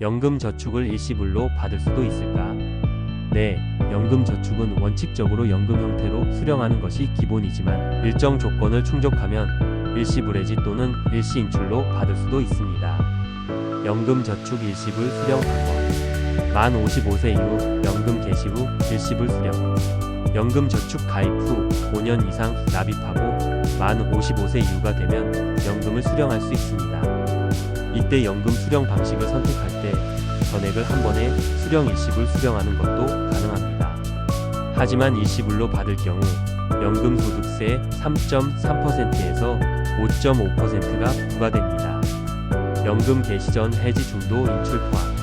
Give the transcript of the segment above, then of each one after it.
연금 저축을 일시불로 받을 수도 있을까? 네, 연금 저축은 원칙적으로 연금 형태로 수령하는 것이 기본이지만 일정 조건을 충족하면 일시불해지 또는 일시인출로 받을 수도 있습니다. 연금 저축 일시불 수령 방법 만 55세 이후 연금 개시 후 일시불 수령 연금 저축 가입 후 5년 이상 납입하고 만 55세 이후가 되면 연금을 수령할 수 있습니다. 이때 연금 수령 방식을 선택할 때 전액을 한 번에 수령 일시불 수령하는 것도 가능합니다. 하지만 일시불로 받을 경우 연금 소득세 3.3%에서 5.5%가 부과됩니다. 연금 개시 전 해지 중도 인출 포함.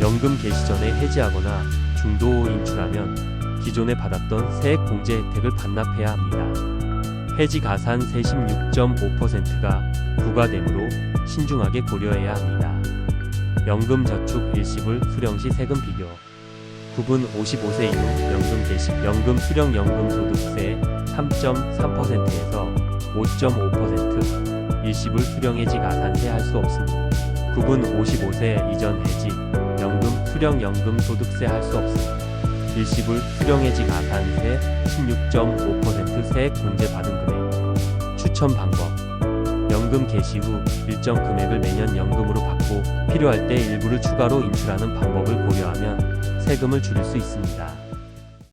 연금 개시 전에 해지하거나 중도 인출하면 기존에 받았던 세액 공제 혜택을 반납해야 합니다. 해지 가산 세 16.5%가 부과되므로 신중하게 고려해야 합니다. 연금 저축 일시불 수령 시 세금 비교. 구분 55세 이후 연금 개시 연금 수령 연금 소득세 3.3%에서 5.5% 일시불 수령 해지 가산세 할 수 없습니다. 구분 55세 이전 해지 연금 수령 연금 소득세 할 수 없습니다. 일시불 수령 해지 가산세 16.5% 세액 공제 받은 금액 추천 방법 연금 개시 후 일정 금액을 매년 연금으로 받고 필요할 때 일부를 추가로 인출하는 방법을 고려하면 세금을 줄일 수 있습니다.